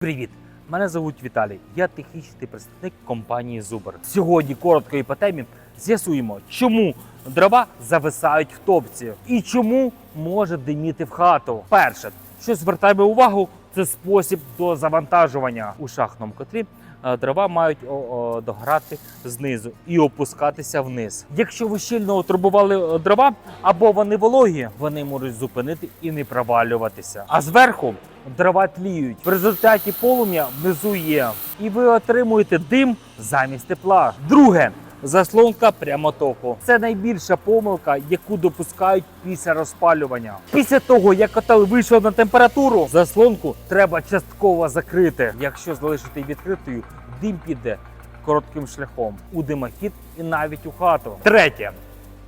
Привіт! Мене звуть Віталій. Я технічний представник компанії Зубр. Сьогодні коротко і по темі з'ясуємо, чому дрова зависають в топці і чому може диміти в хату. Перше, що звертаємо увагу, це спосіб до завантажування у шахтному котлі. е, Дрова мають дограти знизу і опускатися вниз. Якщо ви щільно отрубували е, дрова або вони вологі, вони можуть зупинити і не провалюватися. А зверху дрова тліють. В результаті полум'я внизу є, і ви отримуєте дим замість тепла. Друге. Заслонка прямотоку. Це найбільша помилка, яку допускають після розпалювання. Після того, як котел вийшов на температуру, заслонку треба частково закрити. Якщо залишити відкритою, дим піде коротким шляхом у димохід і навіть у хату. Третє.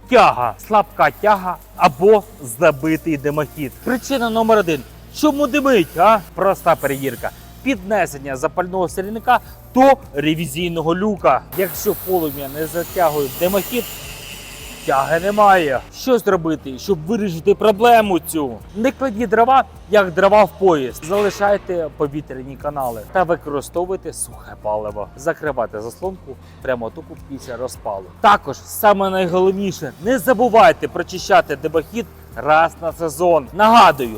Тяга, слабка тяга або забитий димохід. Причина номер один. Чому димить? А? Проста перевірка. Піднесення запального сірника до ревізійного люка. Якщо полум'я не затягує димохід, тяги немає. Що зробити, щоб вирішити проблему цю? Не кладіть дрова, як дрова в поїзд. Залишайте повітряні канали та використовуйте сухе паливо. Закривайте заслонку прямотоку після розпалу. Також саме найголовніше, не забувайте прочищати димохід раз на сезон. Нагадую.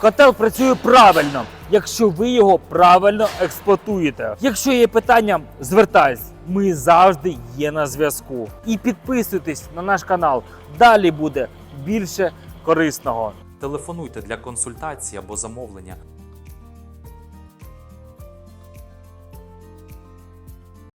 Котел працює правильно, якщо ви його правильно експлуатуєте. Якщо є питання, звертайтесь. Ми завжди є на зв'язку. І підписуйтесь на наш канал. Далі буде більше корисного. Телефонуйте для консультації або замовлення